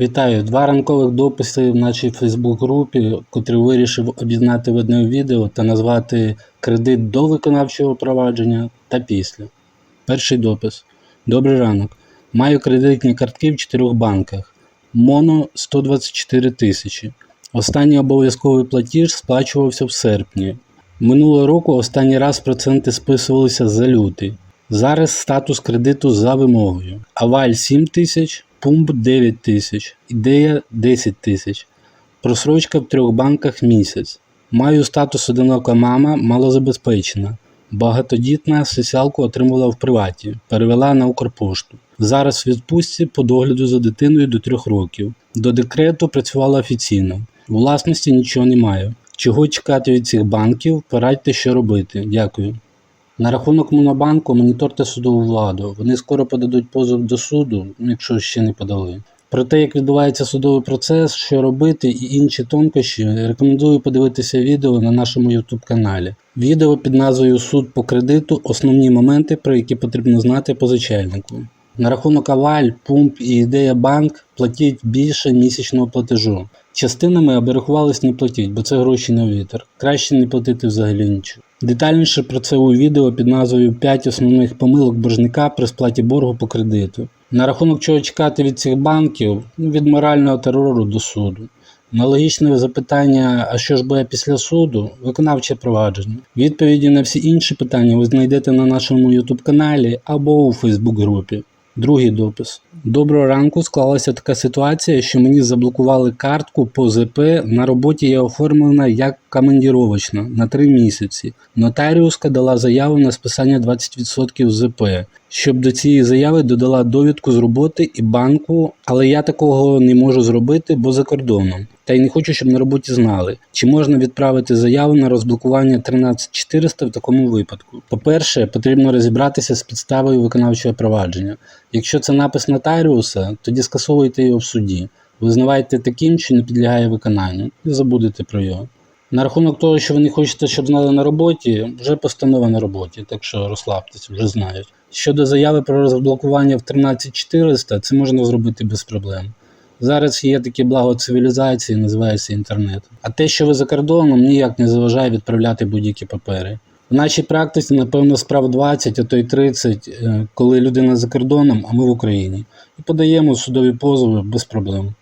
Вітаю! Два ранкових дописи в нашій Фейсбук-групі, котрі вирішив об'єднати в одне відео та назвати кредит до виконавчого провадження та після. Перший допис. Добрий ранок. Маю кредитні картки в чотирьох банках. Моно 124 тисячі. Останній обов'язковий платіж сплачувався в серпні. Минулого року останній раз проценти списувалися за лютий. Зараз статус кредиту за вимогою. Аваль 7 тисяч, пумп 9 тисяч, ідея 10 тисяч. Просрочка в трьох банках місяць. Маю статус одинока мама, малозабезпечена. Багатодітна соціалку отримувала в приваті, перевела на Укрпошту. Зараз в відпустці по догляду за дитиною до трьох років. До декрету працювала офіційно. Власності нічого не маю. Чого чекати від цих банків? Порадьте, що робити. Дякую. На рахунок Монобанку моніторте судову владу. Вони скоро подадуть позов до суду, ну, якщо ще не подали. Про те, як відбувається судовий процес, що робити і інші тонкощі, рекомендую подивитися відео на нашому YouTube каналі. Відео під назвою Суд по кредиту основні моменти, про які потрібно знати позичальнику. На рахунок Аваль, Пумп і Ідея Банк платіть більше місячного платежу. Частинами аби рахувались не платіть, бо це гроші на вітер. Краще не платити взагалі нічого. Детальніше про це у відео під назвою 5 основних помилок боржника при сплаті боргу по кредиту. На рахунок чого чекати від цих банків, Ну, від морального терору до суду. Аналогічне запитання, а що ж буде після суду? Виконавче провадження. Відповіді на всі інші питання ви знайдете на нашому YouTube каналі або у Facebook групі. Другий допис. Доброго ранку склалася така ситуація, що мені заблокували картку по ЗП. На роботі я оформлена як командіровочна на 3 місяці. Нотаріуска дала заяву на списання 20% ЗП, щоб до цієї заяви додала довідку з роботи і банку, але я такого не можу зробити, бо за кордоном. Та й не хочу, щоб на роботі знали, чи можна відправити заяву на розблокування 13400 в такому випадку. По-перше, потрібно розібратися з підставою виконавчого провадження. Якщо це напис нотаріуса, тоді скасовуйте його в суді. Визнавайте таким, що не підлягає виконанню, і забудете про його. На рахунок того, що ви не хочете, щоб знали на роботі, вже постанова на роботі, так що розслабтеся, вже знають. Щодо заяви про розблокування в 13400, це можна зробити без проблем. Зараз є таке благо цивілізації, називається інтернет. А те, що ви за кордоном, ніяк не заважає відправляти будь-які папери. В нашій практиці, напевно, справ 20, а то й 30, е, коли людина за кордоном, а ми в Україні. І подаємо судові позови без проблем.